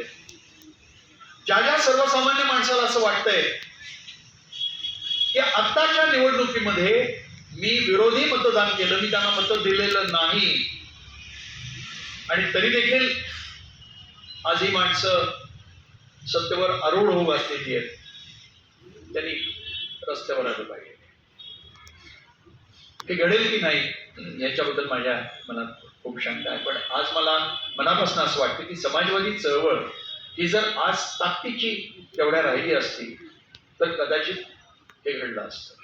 आहे ज्या ज्या सर्वसामान्य माणसाला असं वाटतंय की आत्ताच्या निवडणुकीमध्ये मी विरोधी मतदान केलं मी त्यांना मत दिलेलं नाही. आणि तरी देखील आज ही माणसं सत्तेवर आरूढ होऊ घातलेली आहेत. त्यांनी रस्त्यावर आलं पाहिजे. हे घडेल की नाही याच्याबद्दल माझ्या मनात खूप शंका आहे. पण आज मला मनापासून असं वाटतं की समाजवादी चळवळ ही जर आज ताकदीची तेवढ्या राहिली असती तर कदाचित हे घडलं असतं.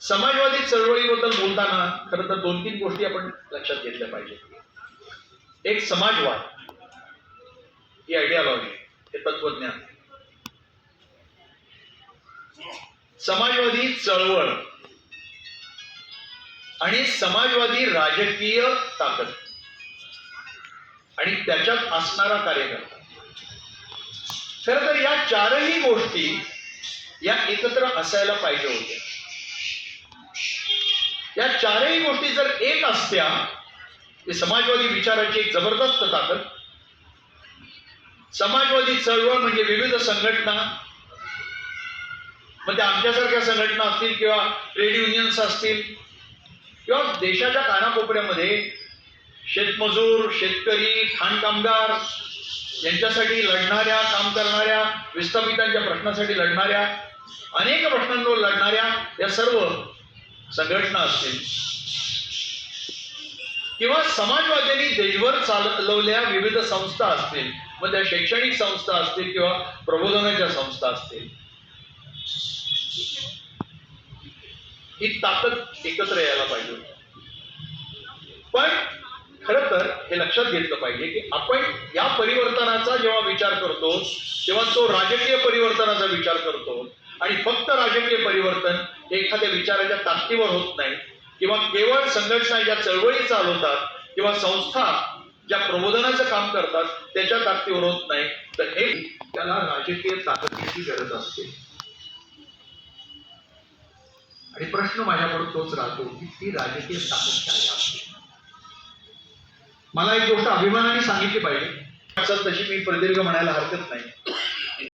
समाजवादी चळवळीबद्दल बोलताना खरं तर दोन तीन गोष्टी आपण लक्षात घेतल्या पाहिजेत. एक समाजवाद. ही आयडियालॉजी हे तत्वज्ञान. समाजवादी चळवळ आणि समाजवादी राजकीय ताकद. आणि त्याच्यात असणारा कार्यकर्ता. खर तर या चारही गोष्टी या एकत्र असायला पाहिजे होत्या. या चारही गोष्टी जर एक असत्या समाजवादी विचाराची एक जबरदस्त ताकद. समाजवादी चळवळ म्हणजे विविध संघटना. मग आमच्यासारख्या संघटना असतील किंवा ट्रेड युनियन्स असतील किंवा देशाच्या कानाकोपऱ्यामध्ये शेतमजूर शेतकरी खाण कामगार यांच्यासाठी लढणाऱ्या काम करणाऱ्या विस्थापितांच्या प्रश्नासाठी लढणाऱ्या अनेक प्रश्नांवर लढणाऱ्या या सर्व संघटना असतील. किंवा समाजवाद्यांनी देशभर चालवलेल्या विविध संस्था असतील मग त्या शैक्षणिक संस्था असतील किंवा प्रबोधनाच्या संस्था असतील. ही ताकद एकत्र यायला पाहिजे पण खर तर हे लक्षात घेतलं पाहिजे की आपण या परिवर्तनाचा जेव्हा विचार करतो तेव्हा तो राजकीय परिवर्तनाचा विचार करतो. आणि फक्त राजकीय परिवर्तन हे एखाद्या विचाराच्या ताकदीवर होत नाही. किंवा केवळ संघटना ज्या चळवळी चालवतात किंवा संस्था ज्या प्रबोधनाचं काम करतात त्याच्या ताकदीवर होत नाही. तर हे त्याला राजकीय ताकदीची गरज असते. आणि प्रश्न माझ्याकडून तोच राहतो की ती राजकीय स्थापन काय असते मला एक गोष्ट अभिमानाने सांगितली पाहिजे. तशी मी प्रदीर्घ म्हणायला हरकत नाही.